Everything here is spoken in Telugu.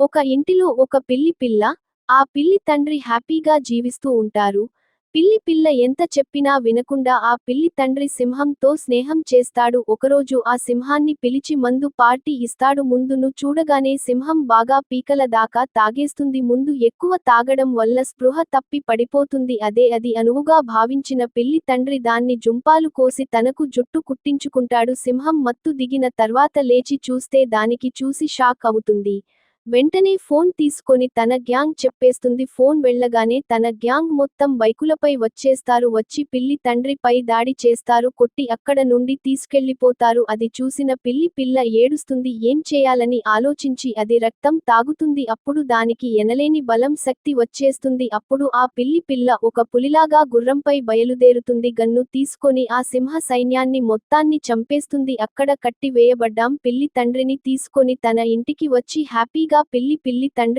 ఒక ఇంటిలో ఒక పిల్లి పిల్ల ఆ పిల్లి తండ్రి హ్యాపీగా జీవిస్తూ ఉంటారు. పిల్లి పిల్ల ఎంత చెప్పినా వినకుండా ఆ పిల్లి తండ్రి సింహంతో స్నేహం చేస్తాడు. ఒకరోజు ఆ సింహాన్ని పిలిచి మందు పార్టీ ఇస్తాడు. ముందును చూడగానే సింహం బాగా పీకల దాకా తాగేస్తుంది. ముందు ఎక్కువ తాగడం వల్ల స్పృహ తప్పి పడిపోతుంది. అదే అది అనువుగా భావించిన పిల్లి తండ్రి దాన్ని జుంపాలు కోసి తనకు జుట్టు కుట్టించుకుంటాడు. సింహం మత్తు దిగిన తర్వాత లేచి చూస్తే దానికి చూసి షాక్ అవుతుంది. వెంటనే ఫోన్ తీసుకొని తన గ్యాంగ్ చెప్పేస్తుంది. ఫోన్ వెళ్ళగానే తన గ్యాంగ్ మొత్తం బైకులపై వచ్చేస్తారు. వచ్చి పిల్లి తండ్రిపై దాడి చేస్తారు. కొట్టి అక్కడ నుండి తీసుకెళ్ళిపోతారు అది చూసిన పిల్లి పిల్ల ఏడుస్తుంది. ఏం చేయాలని ఆలోచించి అది రక్తం తాగుతుంది. అప్పుడు దానికి ఎనలేని బలం శక్తి వచ్చేస్తుంది. అప్పుడు ఆ పిల్లి పిల్ల ఒక పులిలాగా గుర్రంపై బయలుదేరుతుంది. గన్ను తీసుకొని ఆ సింహ సైన్యాన్ని మొత్తాన్ని చంపేస్తుంది. అక్కడ కట్టి వేయబడ్డాం. పిల్లి తండ్రిని తీసుకొని తన ఇంటికి వచ్చి హ్యాపీగా పిల్లి పిల్లి తండ్రి